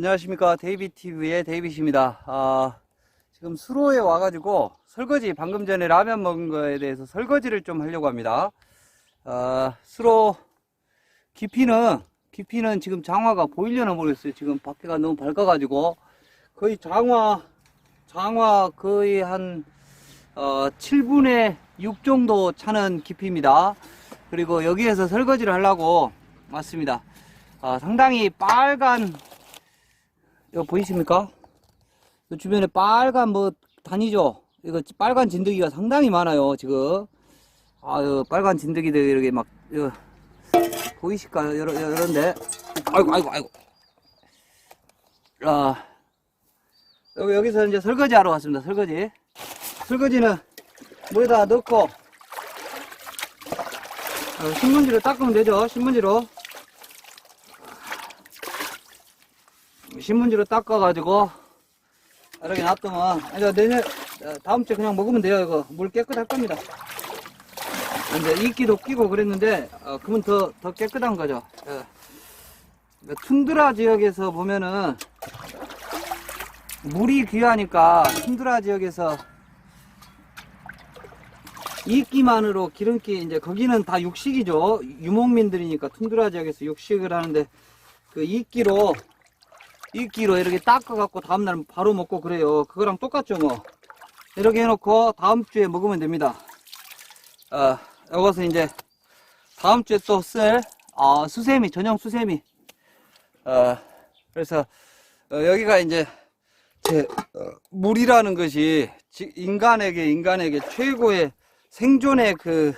안녕하십니까. 데이비TV의 데이빗입니다. 아, 지금 수로에 와가지고 설거지 방금 전에 라면 먹은 거에 대해서 설거지를 좀 하려고 합니다. 아, 수로 깊이는 깊이는 지금 장화가 보이려나 모르겠어요. 지금 밖에가 너무 밝아가지고. 거의 장화 장화 거의 한 어, 7분의 6 정도 차는 깊이입니다. 그리고 여기에서 설거지를 하려고 왔습니다. 아, 상당히 빨간 이거 보이십니까? 이 주변에 빨간 뭐 다니죠? 이거 빨간 진드기가 상당히 많아요, 지금. 아유, 빨간 진드기들 이렇게 막, 이거, 보이실까요? 여러, 여런데. 아이고, 아이고, 아이고. 아, 여기, 여기서 이제 설거지 하러 왔습니다, 설거지. 설거지는 물에다 넣고, 어, 신문지로 닦으면 되죠, 신문지로. 신문지로 닦아가지고 이렇게 놔두면 이제 내년 어, 다음 주에 그냥 먹으면 돼요 이거. 물 깨끗할 겁니다. 이제 이끼도 끼고 그랬는데 어, 그러면 더, 더 깨끗한 거죠. 예. 툰드라 지역에서 보면은 물이 귀하니까 툰드라 지역에서 이끼만으로 기름기 이제 거기는 다 육식이죠. 유목민들이니까 툰드라 지역에서 육식을 하는데 그 이끼로 이끼로 이렇게 닦아갖고 다음날 바로 먹고 그래요. 그거랑 똑같죠, 뭐. 이렇게 해놓고 다음 주에 먹으면 됩니다. 어, 이것은 이제 다음 주에 또 쓸, 어, 수세미, 전용 수세미. 어, 그래서, 어, 여기가 이제 제, 어, 물이라는 것이 지- 인간에게, 인간에게 최고의 생존의 그